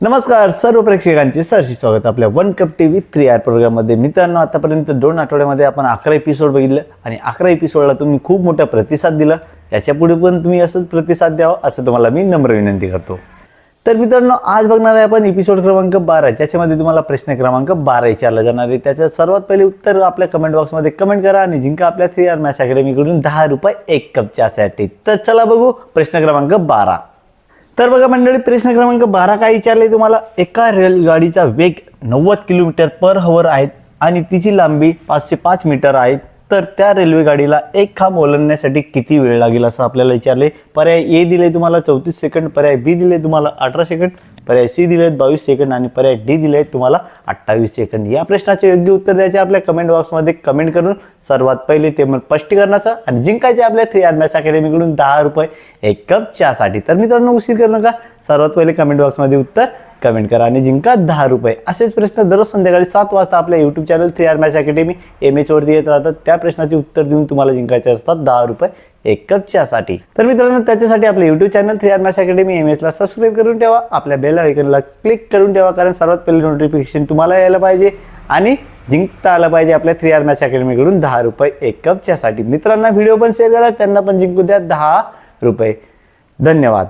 नमस्कार सर्व प्रेक्षकांचे सरशी स्वागत. आपल्या one cup T V three R प्रोग्राममध्ये मित्रांनो आतापर्यंत दोन आठवड्यामध्ये आपण अकरा एपिसोड बघितलं आणि अकरा एपिसोडला तुम्ही खूप मोठा प्रतिसाद दिला. याच्यापुढे पण तुम्ही असंच प्रतिसाद द्यावा असं तुम्हाला मी नम्र विनंती करतो. तर मित्रांनो आज बघणार आहे आपण एपिसोड क्रमांक बारा. ज्याच्यामध्ये तुम्हाला प्रश्न क्रमांक बारा विचारला जाणार आहे. त्याचं सर्वात पहिले उत्तर आपल्या कमेंट बॉक्समध्ये कमेंट करा आणि जिंका आपल्या थ्री आर मॅच अकॅडमीकडून दहा रुपये एक कपच्या तर चला बघू प्रश्न क्रमांक बारा. तर बघा मंडळी प्रश्न क्रमांक बारा काय विचारले तुम्हाला? एका रेलगाडीचा वेग नव्वद किलोमीटर पर हवर आहेत आणि तिची लांबी पाचशे पाच मीटर आहेत तर त्या रेल्वे गाडीला एक खांब ओलांडण्यासाठी किती वेळ लागेल असं आपल्याला विचारले पर्याय ए दिले तुम्हाला चौतीस सेकंड पर्याय बी दिले तुम्हाला अठरा सेकंड. पर्याय सी दिले आहेत बावीस सेकंड आणि पर्याय डी दिले आहेत तुम्हाला अठ्ठावीस सेकंड या प्रश्नाचे योग्य उत्तर द्यायचे आपल्या कमेंट बॉक्समध्ये कमेंट करून सर्वात पहिले ते मग स्पष्टीकरणाचं आणि जिंकायचे आपल्या थ्री आर अकॅडमीकडून दहा रुपये एक कप चहासाठी. तर मित्रांनो उशीर करू नका. सर्वात पहिले कमेंट बॉक्समध्ये उत्तर कमेंट करा. आणि जिंका दहा रुपये. असेच प्रश्न दररोज संध्याकाळी सात वाजता आपल्या YouTube channel three R match academy M एचवरती येत राहतात. त्या प्रश्नाचे उत्तर देऊन तुम्हाला जिंकायचे असतात दहा रुपये एक कपच्यासाठी. तर मित्रांनो त्याच्यासाठी आपल्या YouTube channel three R match academy M एचला subscribe करून ठेवा. आपल्या बेल आयकनला क्लिक करून ठेवा कारण सर्वात पहिले नोटिफिकेशन तुम्हाला यायला पाहिजे. आणि जिंकता आलं पाहिजे आपल्या थ्री आर मॅच अकॅडमीकडून दहा रुपये एक कपच्यासाठी. मित्रांना व्हिडिओ पण शेअर करा त्यांना पण जिंकू द्या दहा रुपये. धन्यवाद.